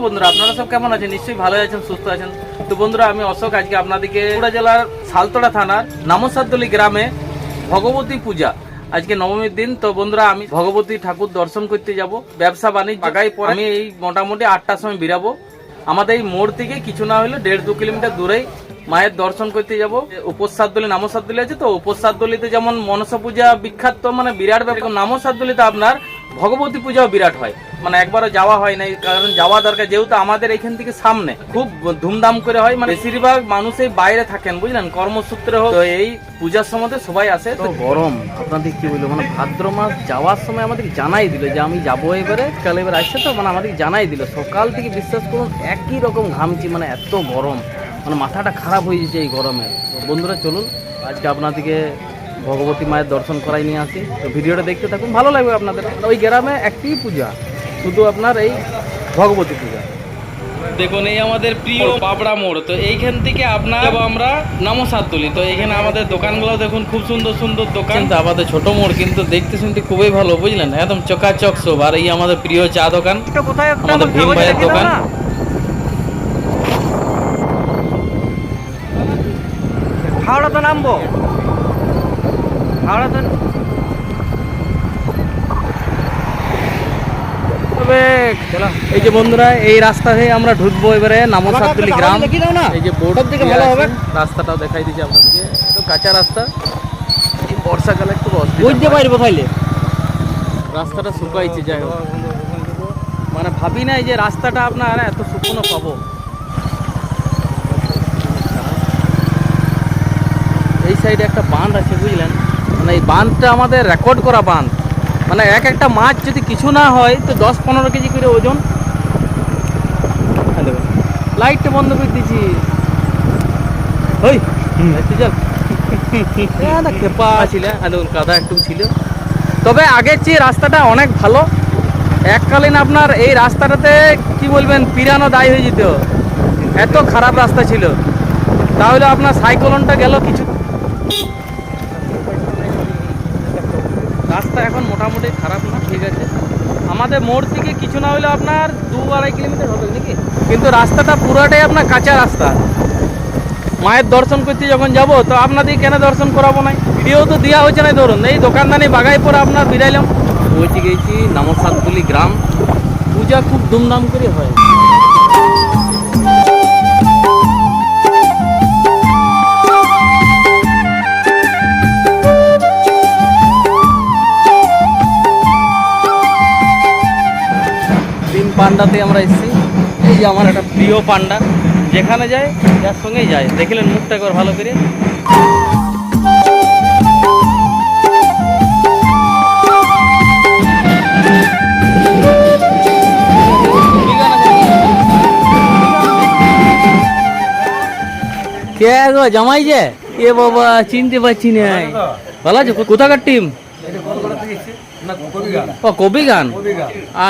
Hello বন্ধুরা, আপনারা সব কেমন আছেন? নিশ্চয়ই ভালো আছেন, সুস্থ আছেন। তো বন্ধুরা, আমি অশোক, আজকে আপনাদেরকে বাঁকুড়া জেলার সালতোড়া থানার নামসাদলি গ্রামে ভগবতী পূজা। আজকে নবমীর দিন, তো বন্ধুরা, আমি ভগবতী ঠাকুর দর্শন করতে যাব। ব্যবসা বাণিজ্য আগাই পরে আমি এই মোটামুটি আটটার সময় বেরাবো। আমাদের এই মোড় থেকে কিছু না হলে দেড় দু কিলোমিটার দূরেই মায়ের দর্শন করতে যাব। উপসাদলি নামসাদলি আছে তো উপসাদলিতে যেমন মনসা পূজা বিখ্যাত মানে বিরাট ব্যাপার। নামসাদলিতে আপনার ভগবতী পূজাও বিরাট হয়। মানে একবারও যাওয়া হয় নাই, কারণ যাওয়া দরকার যেহেতু আমাদের এখান থেকে সামনে। খুব ধুমধাম করে হয় মানে বেশিরভাগ মানুষ এই বাইরে থাকেন, বুঝলেন? কর্মসূত্রে হোক, তো এই পূজার সময় সবাই আসে। তো গরম, আপনাদের কি বলব? মানে ভাদ্র মাস যাওয়ার সময় আমাদের জানাই দিল যে আমি যাব এবারে, কাল এবার আসছে তো মানে আমাদের জানাই দিল। সকাল থেকে বিশ্বাস করুন, একই রকম ঘামছি মানে এত গরম। মানে মাথাটা খারাপ হয়ে যাচ্ছে এই গরমে। বন্ধুরা, চলুন, আজকে আপনাদেরকে ভগবতী মায়ের দর্শন করাই নিয়ে আসি। তো ভিডিওটা দেখতে থাকুন ভালো লাগবে আপনাদের। ওই গ্রামে একটি পূজা শুধু আপনার এই ভগবতী পূজা। দেখুন এই আমাদের প্রিয় বাবড়া মোড় তো এইখান থেকে আপনার আমরা আমরা নামসাতুলি তো এখানে আমাদের দোকানগুলো দেখুন খুব সুন্দর সুন্দর দোকান। তো আমাদের ছোট মোড় কিন্তু দেখতে শুনতে খুবই ভালো বুঝলেন? একদম চকাচক সব আর এই আমাদের প্রিয় চা দোকান। কোথায় আমাদের ভীম ভাইয়ের দোকান। হাওড়া তো নামবো। হাওড়া তো তবে এই যে বন্ধুরা এই রাস্তা হয়ে আমরা ঢুকবো এবারে নামসাতুলি গ্রাম। এই যে বোর্ড সবথেকে ভালো হবে। রাস্তাটাও দেখাই দিচ্ছি আপনাদেরকে। একটু কাঁচা রাস্তা। এই বর্ষাকালে একটু বুঝতে। পারব তাইলে রাস্তাটা শুকাইছে যাই হোক। মানে ভাবি নাই যে রাস্তাটা আপনার এত শুকনো পাবো। এই সাইডে একটা বাঁধ আছে বুঝলেন? মানে এই বাঁধটা আমাদের রেকর্ড করা বাঁধ। মানে এক একটা মাছ যদি কিছু না হয় তো দশ পনেরো কেজি করে ওজন। হ্যাঁ দেখুন। লাইটটা বন্ধ করে দিয়েছি। ওই একটু চল হ্যাঁ, না খেপা ছিল। হ্যাঁ কাদা একটু ছিল। তবে আগের চেয়ে রাস্তাটা অনেক ভালো। এককালীন আপনার এই রাস্তাটাতে কি বলবেন পিরানো দায় হয়ে যেত। এত খারাপ রাস্তা ছিল। তাহলে আপনার সাইক্লোনটা গেল কিছু রাস্তা এখন মোটামুটি খারাপ না ঠিক আছে। আমাদের মোড় থেকে কিছু না হলে আপনার দু আড়াই কিলোমিটার হবে নাকি? কিন্তু রাস্তাটা পুরোটাই আপনার কাঁচা রাস্তা। মায়ের দর্শন করতে যখন যাব তো আপনাদের কেন দর্শন করাবো না ভিডিও তো দেওয়া হচ্ছে না ধরুন। এই দোকানদানি বাগাই পরে আপনার বিরাইলাম পৌঁছে গেছি নামসাদগুলি গ্রাম। পূজা খুব ধুমধাম করে হয়। পান্ডাতে আমরা এসেছি। এই যে আমার একটা প্রিয় পান্ডা, যেখানে যায় যার সঙ্গেই যায়। দেখলেন মুখটা একবার ভালো করে। কে গো, জামাই যে? এ বাবা, চিনতে পারছি না ভালো আছো? কোথাকার টিম ও কবি গান?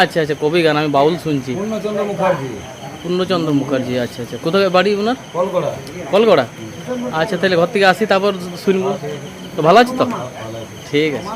আচ্ছা আচ্ছা কবি গান আমি বাউল শুনছি। পূর্ণচন্দ্র মুখার্জি। পূর্ণচন্দ্র মুখার্জি আচ্ছা আচ্ছা। কোথায় বাড়ি ওনার কলকড়া কলগড়া? আচ্ছা তাহলে ঘর থেকে আসি তারপর শুনব। তো ভালো আছো তো? ঠিক আছে।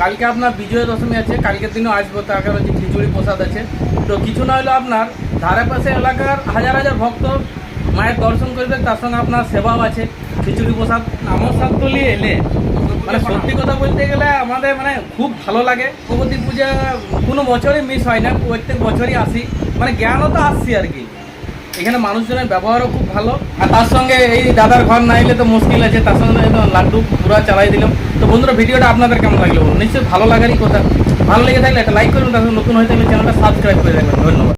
কালকে আপনার বিজয় দশমী আছে, কালকের দিনও আসব, তার হচ্ছে খিচুড়ি প্রসাদ আছে। তো কিছু না হলেও আপনার ধারে পাশে এলাকার হাজার হাজার ভক্ত মায়ের দর্শন করবে, তার সঙ্গে আপনার সেবাও আছে, খিচুড়ি প্রসাদ আমার সাততলি এলে। মানে সত্যি কথা বলতে গেলে আমাদের মানে খুব ভালো লাগে। ভগবতী পূজা কোনো বছরই মিস হয় না, প্রত্যেক বছরই আসি। মানে জ্ঞানও তো আসছি আর কি। এখানে মানুষজনের ব্যবহারও খুব ভালো। আর তার সঙ্গে এই দাদার ঘর না এলে তো মুশকিল আছে, তার সঙ্গে লাড্ডু পুরা চালাই দিলাম। তো বন্ধুরা, ভিডিওটা আপনাদের কেমন লাগল? নিশ্চয়ই ভালো লাগারই কথা। ভালো লেগে থাকলে একটা লাইক করুন তার নতুন হয়ে থাকলে চ্যানেলটা সাবস্ক্রাইব করে রাখবেন। ধন্যবাদ।